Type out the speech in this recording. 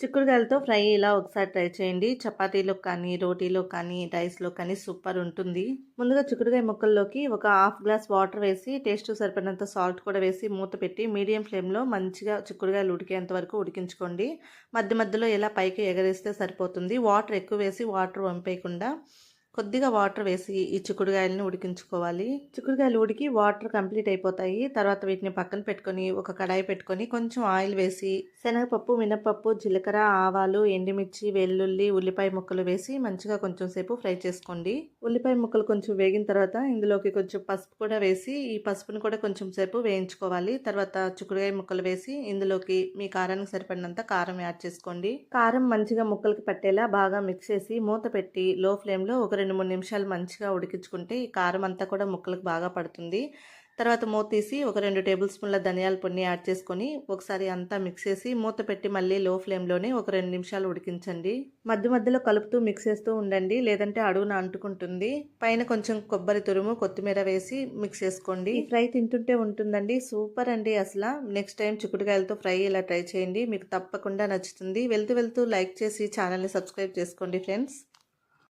చిక్కుడుకాయలతో fry ఇలా ఒకసారి try చేయండి. చపాతీలో కానీ రోటీలో కానీ రైస్లో కానీ సూపర్ ఉంటుంది. ముందుగా చిక్కుడుకాయ ముక్కల్లోకి ఒక హాఫ్ గ్లాస్ వాటర్ వేసి టేస్ట్ సరిపడినంత సాల్ట్ కూడా వేసి మూత పెట్టి మీడియం ఫ్లేమ్లో మంచిగా చిక్కుడుకాయలు ఉడికేంత వరకు ఉడికించుకోండి. మధ్య మధ్యలో ఇలా పైకి ఎగరేస్తే సరిపోతుంది. వాటర్ ఎక్కువ వేసి వాటర్ వంపేయకుండా కొద్దిగా వాటర్ వేసి ఈ చిక్కుడుకాయలని ఉడికించుకోవాలి. చిక్కుడుకాయలు ఉడికి వాటర్ కంప్లీట్ అయిపోతాయి. తర్వాత వీటిని పక్కన పెట్టుకొని ఒక కడాయి పెట్టుకొని కొంచెం ఆయిల్ వేసి శనగపప్పు మినపప్పు జీలకర్ర ఆవాలు ఎండుమిర్చి వెల్లుల్లి ఉల్లిపాయ ముక్కలు వేసి మంచిగా కొంచెం సేపు ఫ్రై చేసుకోండి. ఉల్లిపాయ ముక్కలు కొంచెం వేగిన తర్వాత ఇందులోకి కొంచెం పసుపు కూడా వేసి ఈ పసుపుని కూడా కొంచెం సేపు వేయించుకోవాలి. తర్వాత చిక్కుడుకాయ ముక్కలు వేసి ఇందులోకి మీ కారానికి సరిపడినంత కారం యాడ్ చేసుకోండి. కారం మంచిగా ముక్కలకి పట్టేలా బాగా మిక్స్ చేసి మూత పెట్టి లో ఫ్లేమ్లో ఒక రెండు రెండు మూడు నిమిషాలు మంచిగా ఉడికించుకుంటే ఈ కారం అంతా కూడా ముక్కలకు బాగా పడుతుంది. తర్వాత మూత తీసి ఒక రెండు టేబుల్ స్పూన్ల ధనియాల పొడిని యాడ్ చేసుకొని ఒకసారి అంతా మిక్స్ చేసి మూత పెట్టి మళ్ళీ లో ఫ్లేమ్లోనే ఒక రెండు నిమిషాలు ఉడికించండి. మధ్య మధ్యలో కలుపుతూ మిక్స్ చేస్తూ ఉండండి లేదంటే అడుగున అంటుకుంటుంది. పైన కొంచెం కొబ్బరి తురుము కొత్తిమీర వేసి మిక్స్ చేసుకోండి. ఫ్రై తింటుంటే ఉంటుందండి సూపర్ అండి అసలు. నెక్స్ట్ టైం చిక్కుడుకాయలతో ఫ్రై ఇలా ట్రై చేయండి మీకు తప్పకుండా నచ్చుతుంది. వెళ్తూ వెళ్తూ లైక్ చేసి ఛానల్ని సబ్స్క్రైబ్ చేసుకోండి ఫ్రెండ్స్.